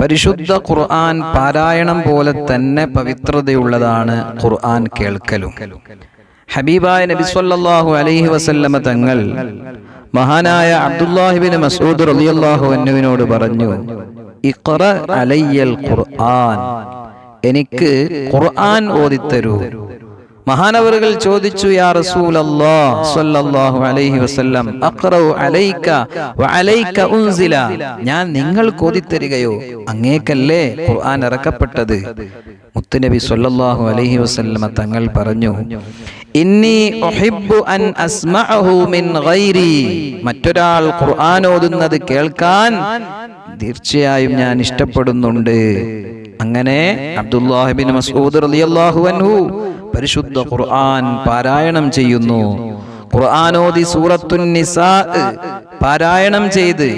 പരിശുദ്ധ ഖുർആൻ പാരായണം പോലെ തന്നെ പവിത്രതയുള്ളതാണ് ഖുർആൻ കേൾക്കലും. ഹബീബായ നബി സല്ലല്ലാഹു അലൈഹി വസല്ലമ തങ്ങൾ മഹാനായ അബ്ദുല്ലാഹിബിൻ മസൂദ് റളിയല്ലാഹു അന്നുവിനോട് പറഞ്ഞു ഇഖ്റ അലയ്യൽ ഖുർആൻ. എനിക്ക് ഖുർആൻ ഓതിത്തരൂ. മഹാനവറുകൾ ചോദിച്ചു യാ റസൂൽ സ്വല്ലല്ലാഹു അലൈഹി വസല്ലം അഖ്റഉ അലൈക വഅലൈക ഉൻസില. ഞാൻ നിങ്ങൾക്ക് തരികയോ അങ്ങേക്കല്ലേ ഖുർആൻ ഇറക്കപ്പെട്ടത്? മുത്തുനബി സ്വല്ലല്ലാഹു അലൈഹി വസല്ലമ തങ്ങൾ പറഞ്ഞു ഇന്നി ഉഹിബ്ബു അൻ അസ്മഅഹു മിൻ ഗൈരി. മറ്റൊരാൾ ഖുർആൻ ഓതുന്നത് കേൾക്കാൻ തീർച്ചയായും ഞാൻ ഇഷ്ടപ്പെടുന്നുണ്ട്. അങ്ങനെ അബ്ദുല്ലാഹിബിൻ റളിയല്ലാഹു അൻഹു പരിശുദ്ധ ഖുർആൻ പാരായണം ചെയ്യുന്നു. ഖുർആനോദി സൂറത്തുൻ പാരായണം ചെയ്ത്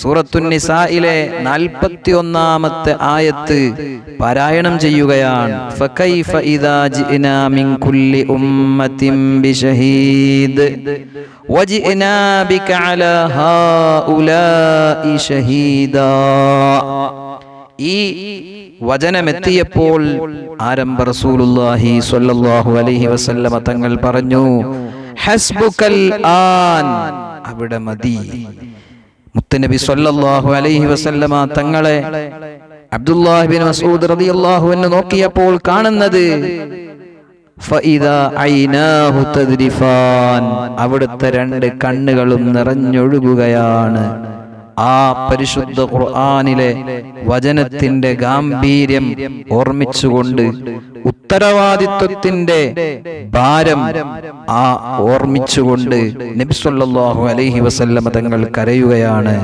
സൂറത്തുൻ നിസായിലെ നാൽപ്പത്തി ഒന്നാമത്തെ ആയത്ത് പാരായണം ചെയ്യുകയാണ്. ഈ വചനമെത്തിയപ്പോൾ ആരംഭ റസൂലുള്ളാഹി സ്വല്ലല്ലാഹു അലൈഹി വസല്ലമ തങ്ങൾ പറഞ്ഞു ഹസ്ബുക്കൽ ആൻ. അവിടെ മതി. മുത്തനബി സ്വല്ലല്ലാഹു അലൈഹി വസല്ലമ തങ്ങളെ അബ്ദുല്ലാഹി ബിൻ മസ്ഊദ് റളിയല്ലാഹു അൻഹു നോക്കിയപ്പോൾ കാണുന്നത് അവിടുത്തെ രണ്ട് കണ്ണുകളും നിറഞ്ഞൊഴുകുകയാണ്. ആ പരിശുദ്ധ ഖുർആാനിലെ വചനത്തിന്റെ ഗാംഭീര്യം ഓർമ്മിച്ചുകൊണ്ട് ഉത്തരവാദിത്വത്തിന്റെ ഭാരം ആ ഓർമ്മിച്ചുകൊണ്ട് നബിസ്വല്ലാഹു അലൈഹി വസല്ലമ തങ്ങൾ കരയുകയാണ്.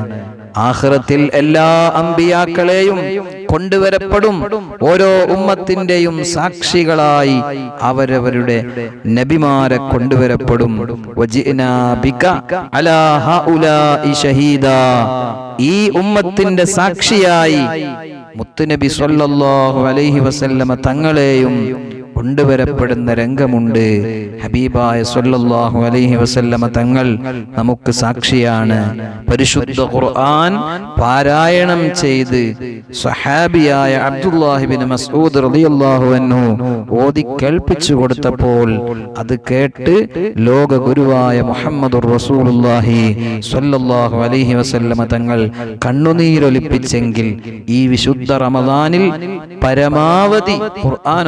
ആഹ്റത്തിൽ എല്ലാ അമ്പിയാക്കളെയും കൊണ്ടുവരപ്പെടും. ഓരോ ഉമ്മത്തിന്റെയും സാക്ഷികളായി അവരവരുടെ നബിമാരെ കൊണ്ടുവരപ്പെടും. ഈ ഉമ്മത്തിന്റെ സാക്ഷിയായി മുത്തുനബി സ്വല്ലല്ലാഹു അലൈഹി വസല്ലമ തങ്ങളെയും കൊണ്ടുവരപ്പെടുന്ന രംഗമുണ്ട്. ഹബീബായ സല്ലല്ലാഹു അലൈഹി വസല്ലമ തങ്ങൾ നമുക്ക് സാക്ഷിയാണ്. പരിശുദ്ധ ഖുർആൻ പാരായണം ചെയ്ത് സ്വഹാബിയായ അബ്ദുല്ലാഹിബിൻ മസ്ഊദ് റളിയല്ലാഹു അൻഹു ഓതി കേൾപ്പിച്ചു കൊടുത്തപ്പോൾ അത് കേട്ട് ലോക ഗുരുവായ മുഹമ്മദുർ റസൂലുള്ളാഹി സല്ലല്ലാഹു അലൈഹി വസല്ലമ തങ്ങൾ കണ്ണുനീരൊലിപ്പിച്ചെങ്കിൽ ഈ വിശുദ്ധ റമദാനിൽ പരമാവധി ഖുർആൻ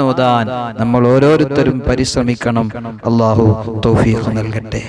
നമ്മൾ ഓരോരുത്തരും പരിശ്രമിക്കണം. അള്ളാഹു തൗഫീഖ് നൽകട്ടെ.